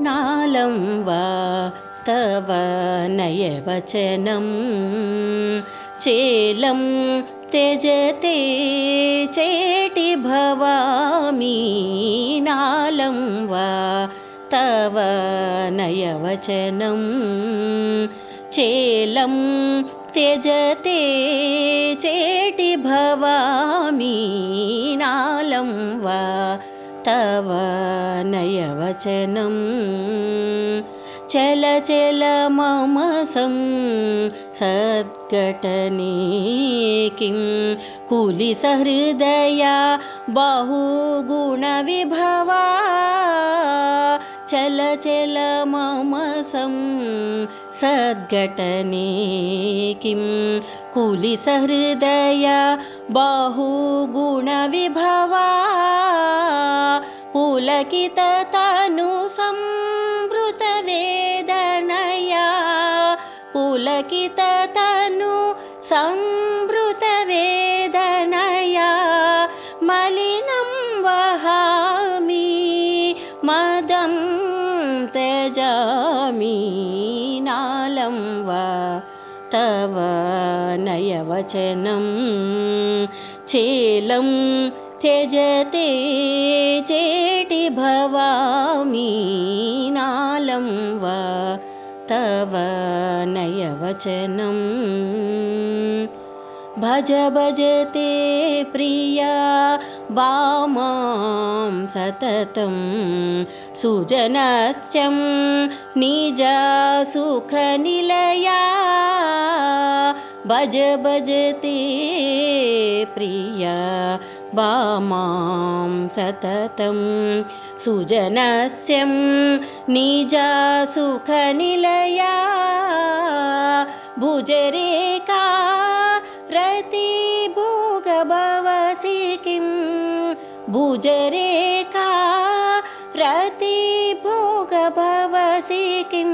नालं वा तव नयवचनं चेलं त्यजते चेटि भवामि नालं वा तव नयवचनं चेलं त्यजते चेटि भवामि नालं वा तव नयवचनं चल चल मम सं सद्घटने किं? कुलिसहृदया बहुगुणविभवा। चल चल मम सं सद्घटने किं? कुलिसहृदया बहुगुणविभवा पुलकिततनु संवृतवेदनया पुलकिततनु संवृतवेदनया मलिनं वहामि मदं त्यजामि नालं वा तव नयवचनं चेलं त्यजते चेटि भवामि नालं वा तव नयवचनं भज भजते प्रिया वामां सततं सुजनस्यं निजा सुखनिलया भज भजते प्रिया वामां सततं सुजनस्यं निजा सुखनिलया भुजरेका रतिभोगभवसि किं भुजरेखा रतिभोगभवसि किं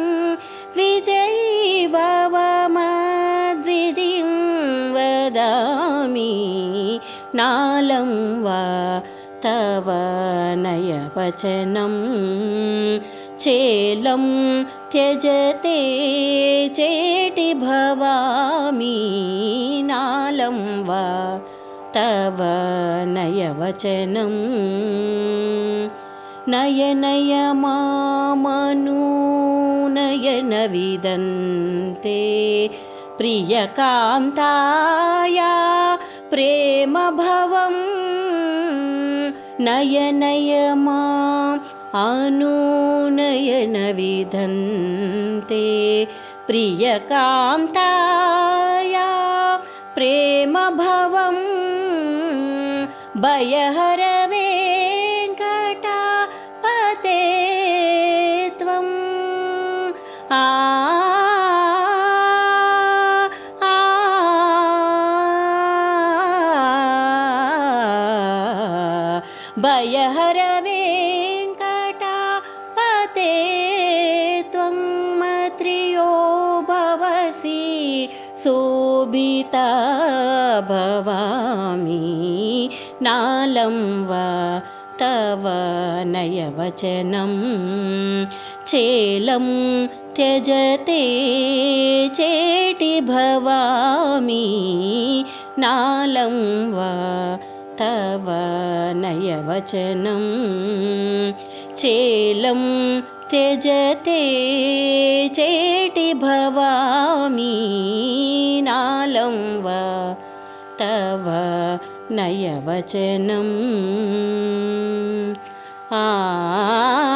नालं वा तव नयवचनं। चेलं त्यजते चेटि भवामि नालं वा तव नयवचनं। नय नय मामनूनयनविदन्ते प्रियकान्ताया प्रेमभवं नय नय माम् अनुनयनविधन्ते प्रियकान्ताया प्रेमभवं भयहर वेङ्कटापते त्वम् आ आ वेङ्कटापते त्वं मत्रियो भवसि शोभिता भवामि नालं वा तव नयवचनं। चेलं त्यजते चेटि भवामि नालं वा तव नयवचनं चेलं त्यजते चेटि भवामि नालं वा तव नयवचनम् आ